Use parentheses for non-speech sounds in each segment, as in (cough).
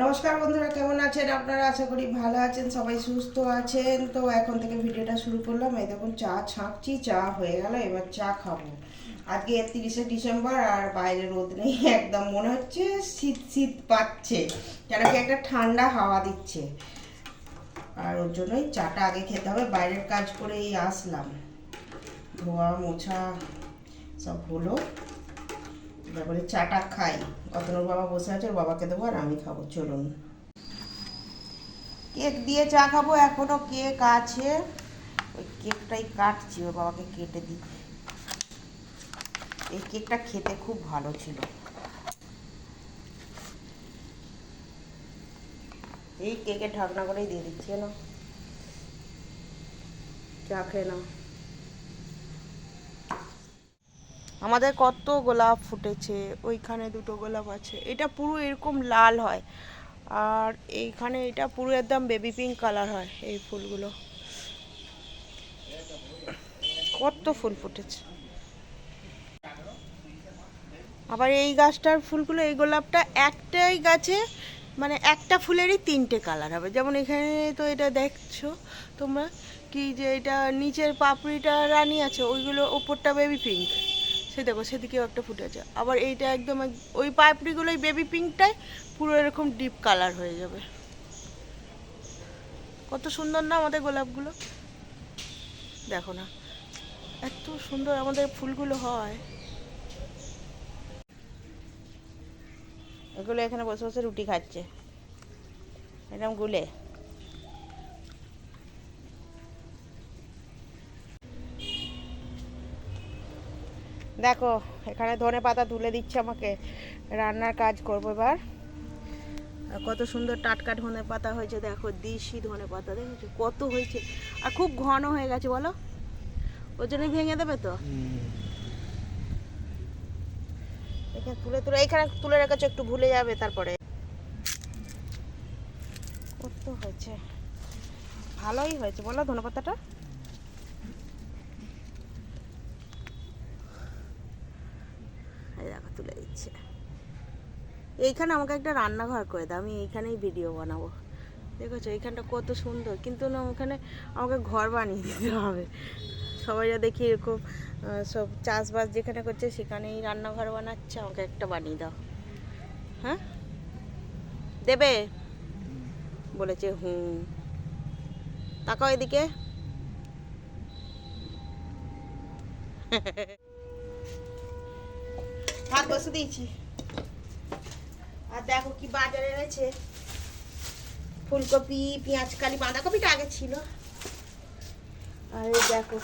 নমস্কার বন্ধুরা, কেমন আছেন? আপনারা আশা করি ভালো আছেন, সবাই সুস্থ আছেন। তো এখন থেকে ভিডিওটা শুরু করলাম। এই দেখুন, চা ছাঁকছি, চা হয়ে গেল, এবার চা খাব। আজকে তিরিশে ডিসেম্বর, আর বাইরে রোদ নেই, (laughs) একদম মনে হচ্ছে শীত শীত পাচ্ছে, কেন কি একটা ঠান্ডা হাওয়া দিচ্ছে। আর ওর জন্যই চাটা আগে খেতে হবে, বাইরের কাজ করেই আসলাম। ধোয়া, মোছা সব হলো। তারপরে চাটা খাই। অতনুর বাবা বসে আছে, ওর বাবাকে দেবো আর আমি খাব, চলুন। কেক দিয়ে চা খাব, এখনও কেক আছে। ওই কেকটাই কাটছি, ওর বাবাকে কেটে দিই। এই কেকটা খেতে খুব ভালো ছিল। এই কেকের ঢাকনা করেই দিয়ে দিচ্ছি না চা খেয়ে নাও। আমাদের কত গোলাপ ফুটেছে, ওইখানে দুটো গোলাপ আছে, এটা পুরো এরকম লাল হয়। আর এইখানে এটা পুরো একদম বেবি পিঙ্ক কালার হয়, এই ফুলগুলো। কত ফুল ফুটেছে। আবার এই গাছটার ফুলগুলো, এই গোলাপটা একটাই গাছে মানে একটা ফুলেরই তিনটে কালার হবে। যেমন এখানে তো এটা দেখছ তোমরা, কি যে এটা নিচের পাপড়িটা রানী আছে, ওইগুলো ওপরটা বেবি পিঙ্ক সে দেখো, সেদিকেও একটা ফুটে আছে আবার এইটা একদম এক- ওই পাপড়িগুলোই বেবি পিঙ্কটাই পুরো এরকম ডিপ কালার হয়ে যাবে। কত সুন্দর না আমাদের গোলাপগুলো? দেখো না, এত সুন্দর আমাদের ফুলগুলো হয়। এগুলো এখানে বসে বসে রুটি খাচ্ছে। এরকম গুলে। দেখো, এখানে ধনে পাতা তুলে দিচ্ছে আমাকে। রান্নার কাজ করব এবার। কত সুন্দর টাটকা ধনে পাতা হয়েছে, দেখো, দিশি ধনে পাতা, দেখেছ? কত হয়েছে। আর খুব ঘন হয়ে গেছে, বলো? ওই জন্যই ভেঙে দেবে তো? এখানে তুলে তুলে, এখানে তুলে রেখেছো, একটু ভুলে যাবে তারপরে। কত হয়েছে? ভালোই হয়েছে, বলো ধনে পাতাটা এই দেখো তুলে দিচ্ছে এইখানে আমাকে একটা রান্নাঘর করে দাও, আমি এইখানেই ভিডিও বানাবো। দেখেছ, এইখানটা কত সুন্দর। কিন্তু না, ওখানে আমাকে ঘর বানিয়ে দিতে হবে। সবাই যা দেখি এরকম সব চাষবাস যেখানে করছে সেখানেই রান্নাঘর বানাচ্ছে, আমাকে একটা বানিয়ে দাও। হ্যাঁ? দেবে? বলেছে, হুম। তাকাও এদিকে। (laughs) ভাত বসে দিয়েছি। আর দেখো কি বাজারে রয়েছে। ফুলকপি, পেঁয়াজ, কালি, বাঁধাকপিটা আগে ছিল। আর দেখো।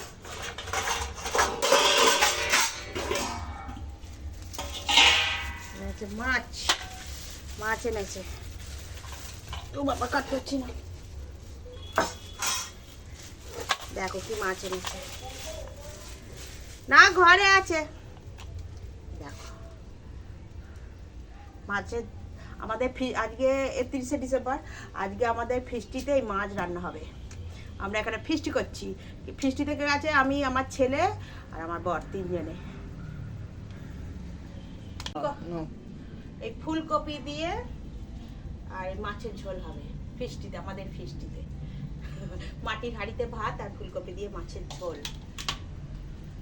মাছ। মাছ এনেছে। ও বাবা কাট করছি না। দেখো কি মাছ এনেছে। না, ঘরে আছে। দেখো। মাছের আমাদের ফি আজকে একত্রিশে ডিসেম্বর আজকে আমাদের ফিস্টিতে এই মাছ রান্না হবে। আমরা এখানে ফিস্টি করছি। ফিস্টি থেকে আছে আমি আমার ছেলে আর আমার বর তিনজনে। এই ফুলকপি দিয়ে আর মাছের ঝোল হবে ফিস্টিতে আমাদের ফিস্টিতে। মাটির হাঁড়িতে ভাত আর ফুলকপি দিয়ে মাছের ঝোল।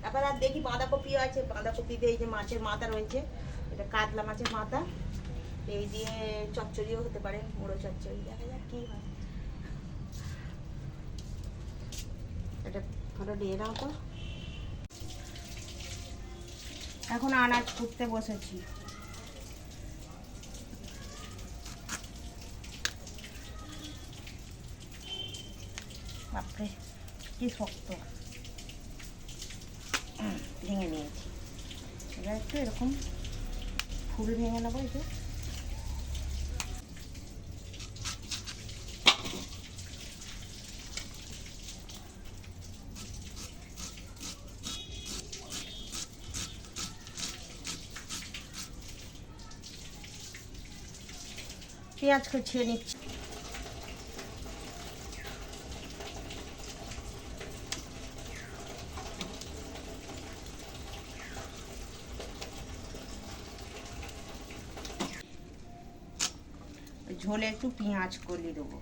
তারপর আর দেখি বাঁধাকপিও আছে বাঁধাকপি দিয়ে এই যে মাছের মাথা রয়েছে এটা কাতলা মাছের মাথা। এই দিয়ে চচ্চড়িও হতে পারে মুড়ো চচ্চড়ি দেখা যাক কি হয়। এটা ফটো দিয়ে দাও তো। এখন আনাজ কুটতে বসেছি। বাপরে কি শক্ত। ভেঙে নিয়েছি। এবার একটু এরকম ফুল ভেঙে নেব এই যে। পেঁয়াজ কুচিয়ে নিচ্ছি ওই ঝোলে একটু পেঁয়াজ কলি দেবো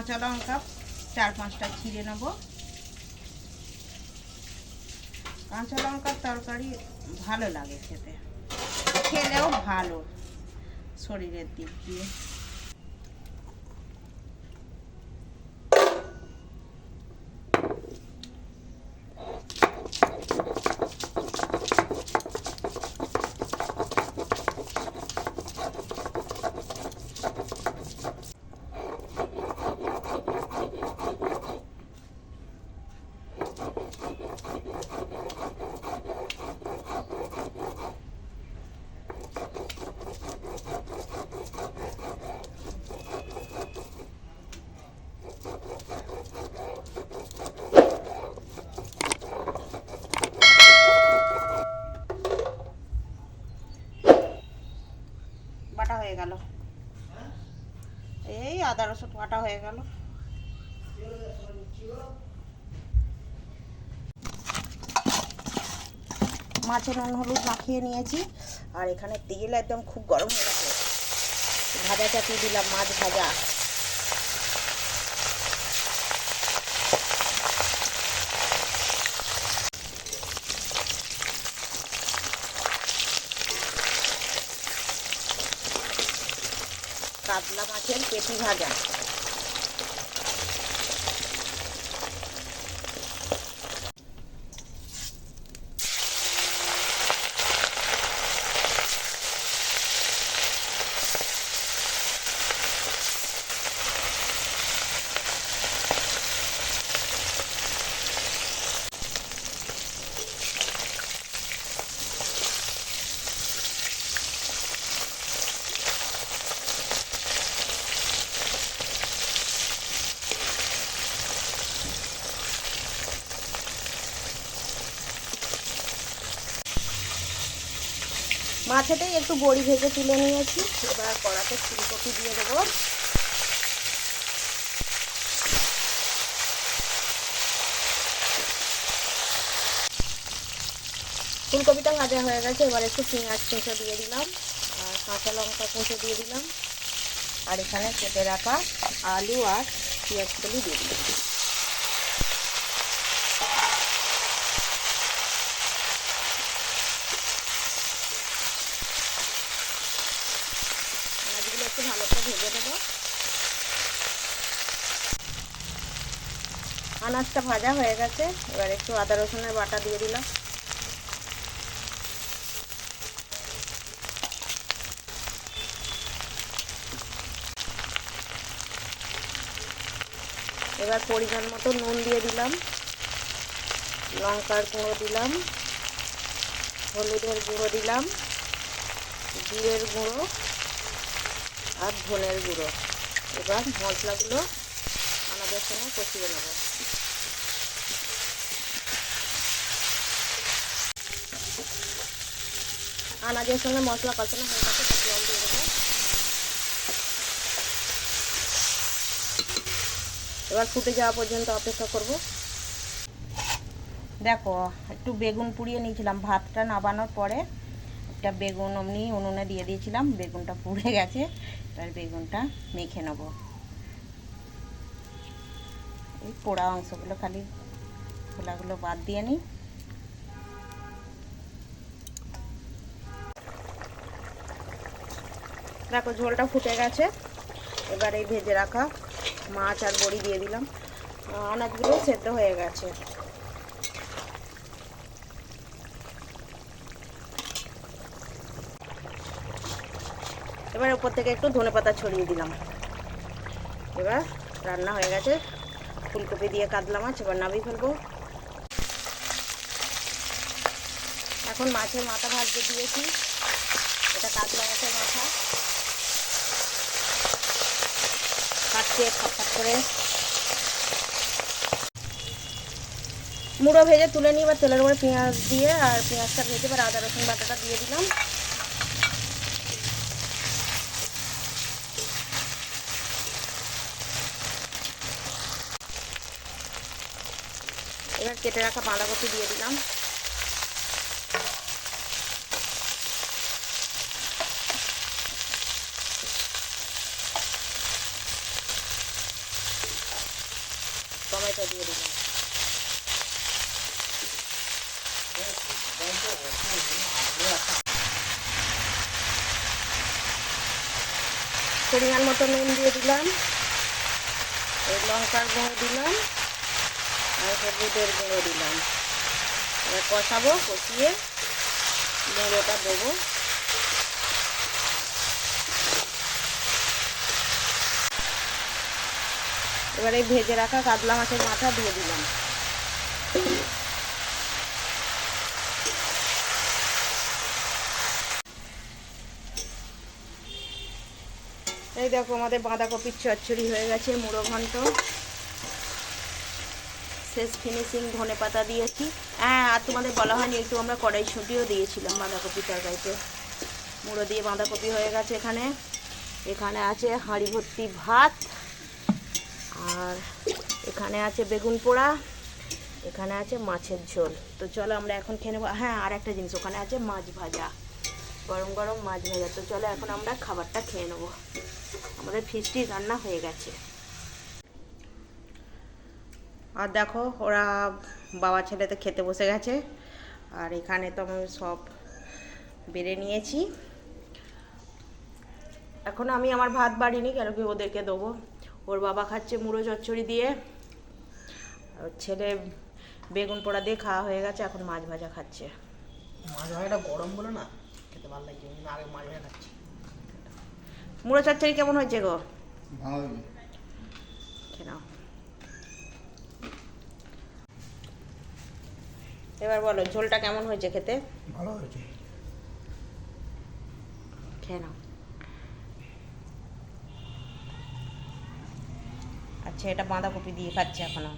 কাঁচা লঙ্কা, চার পাঁচটা ছিঁড়ে নেব। কাঁচা লঙ্কার তরকারি ভালো লাগে খেতে। খেলেও ভালো শরীরের দিক দিয়ে বাটা হয়ে গেল এই আদা রসুন বাটা হয়ে গেল। মাছের নুন হলুদ মাখিয়ে নিয়েছি, আর এখানে তেল একদম খুব গরম হয়ে গেছে। ভাজা চাপিয়ে দিলাম, মাছ ভাজা। কাতলা মাছের পেটি ভাজা। মাছেতেই একটু বড়ি ভেজে তুলে নিয়েছি। এবার কড়াতে ফুলকপি দিয়ে দেবো। ফুলকপিটা ভাজা হয়ে গেছে, এবার একটু পেঁয়াজ কুঁচো দিয়ে দিলাম, আর কাঁচা লঙ্কা কুঁচো দিয়ে দিলাম। আর এখানে কেটে রাখা আলু আর পেঁয়াজ কলি দিয়ে দিলাম মাছগুলো একটু ভালো করে ভেজে দেবো আনাজটা ভাজা হয়ে গেছে। এবার একটু আদা রসুনের বাটা দিয়ে দিলাম। এবার পরিমাণ মতো নুন দিয়ে দিলাম। লঙ্কার গুঁড়ো দিলাম। হলুদের গুঁড়ো দিলাম। জিরের গুঁড়ো আর ধনের গুঁড়ো। এবার মশলাগুলো আমাদের সঙ্গে কষিয়ে নেব। আনাজের সঙ্গে মশলা কষানো হয়ে গেছে জল দিয়ে দেবো। এবার ফুটে যাওয়া পর্যন্ত অপেক্ষা করব। দেখো, একটু বেগুন পুড়িয়ে নিয়েছিলাম। ভাতটা নাবানোর পরে একটা বেগুন অমনি উনুনে দিয়ে দিয়েছিলাম। বেগুনটা পুড়ে গেছে, এবার বেগুনটা মেখে নেব। এই পোড়া অংশগুলো খালি খোলাগুলো বাদ দিয়ে নিই। দেখো ঝোলটা ফুটে গেছে। এবার এই ভেজে রাখা মাছ আর বড়ি দিয়ে দিলাম। আনাজগুলো সেদ্ধ হয়ে গেছে। এবার উপর থেকে একটু ধনে পাতা ছড়িয়ে দিলাম। এবার রান্না হয়ে গেছে। ফুলকপি দিয়ে কাতলা মাছ, এবার নামিয়ে ফেলব। এখন মাছের মাথা ভাজতে দিয়েছি। এটা কাতলা মাছের মাথা। করে। মুড়ো ভেজে তুলে নিয়ে এবার তেলের উপরে পেঁয়াজ দিয়ে আর পেঁয়াজটা ভেজে এবার আদা, রসুন, বাটাটা দিয়ে দিলাম। এবার কেটে রাখা বাঁধাকপি দিয়ে দিলাম। পরিমাণ মতো নুন দিয়ে দিলাম। এই লঙ্কার গুঁড়ো দিলাম আর হলুদের গুঁড়ো দিলাম। এবার কষাবো, কষিয়ে গুঁড়োটা দেবো। এবার এই ভেজে রাখা কাতলা মাছের মাথা দিয়ে দিলাম। এই দেখো আমাদের বাঁধাকপির চচ্চড়ি হয়ে গেছে, মুড়ো ঘন্ট। শেষ ফিনিশিং ধনে পাতা দিয়েছি। হ্যাঁ আর তোমাদের বলা হয়নি, একটু আমরা কড়াই কড়াইশুঁটিও দিয়েছিলাম বাঁধাকপি তরকারিতে। মুড়ো দিয়ে বাঁধাকপি হয়ে গেছে এখানে। এখানে আছে হাঁড়ি ভর্তি ভাত, আর এখানে আছে বেগুন পোড়া, এখানে আছে মাছের ঝোল। তো চলো আমরা এখন খেয়ে নেব। হ্যাঁ আর একটা জিনিস, ওখানে আছে মাছ ভাজা, গরম গরম মাছ ভাজা। তো চলো এখন আমরা খাবারটা খেয়ে নেব। আমাদের ফিশটি রান্না হয়ে গেছে। আর দেখো ওরা বাবা ছেলে তো খেতে বসে গেছে। আর এখানে তো আমি সব বেড়ে নিয়েছি। এখন আমি আমার ভাত বাড়িনি কেন কি ওদেরকে দেবো? ওর বাবা খাচ্ছে মুড়ো চচ্চড়ি দিয়ে। ওর ছেলে বেগুন পোড়া দিয়ে খাওয়া হয়ে গেছে এখন মাছ ভাজা খাচ্ছে। মাছ ভাজাটা গরম বলে না খেতে ভালো লাগছে। আমি আগে মাছ ভাজা খাচ্ছি। মুড়ো চচ্চড়ি কেমন হয়েছে গো? ভালো। এবার বলো ঝোলটা কেমন হয়েছে খেতে? ভালো হয়েছে। খেয়ে নাও। আচ্ছা এটা বাঁধাকপি দিয়ে খাচ্ছে এখনও।